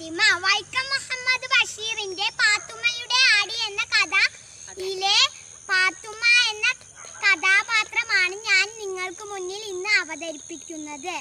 ഫാത്തിമ വൈക്കം മുഹമ്മദ് ബഷീറിന്റെ പാത്തുമ്മയുടെ ആടി എന്ന കഥ. ഇലെ പാത്തുമ്മ എന്ന കഥാപാത്രമാണ് ഞാൻ നിങ്ങൾക്ക് മുന്നിൽ ഇന്ന് അവതരിപ്പിക്കുന്നത്.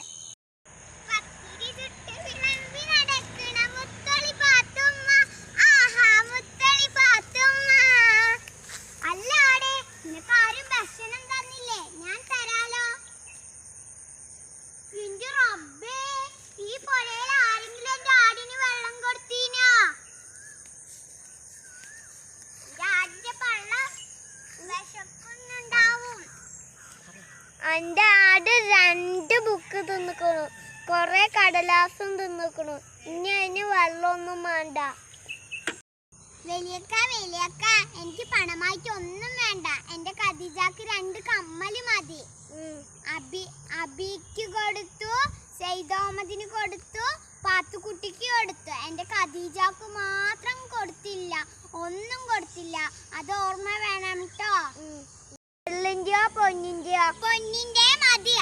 എന്റെ ആട് രണ്ട് ബുക്ക് തിന്നിക്കണു. കുറേ കടലാസും തിന്നിക്കണു. ഇനി അതിന് വെള്ളമൊന്നും വേണ്ട. വലിയക്ക വലിയക്ക എനിക്ക് പണമായിട്ട് ഒന്നും വേണ്ട. എന്റെ കദീജാക്ക് രണ്ട് കമ്മൽ മതി. അബി അബിക്ക് കൊടുത്തു സെയ്തോമദിന് കൊടുത്തു പാത്തുക്കുട്ടിക്ക് കൊടുത്തു. എന്റെ ഖദീജാക്ക് മാത്രം കൊടുത്തില്ല. ഒന്നും കൊടുത്തില്ല. വെള്ളിന്റെയോ പൊന്നിന്റെയോ പൊന്നിന്റെ മതി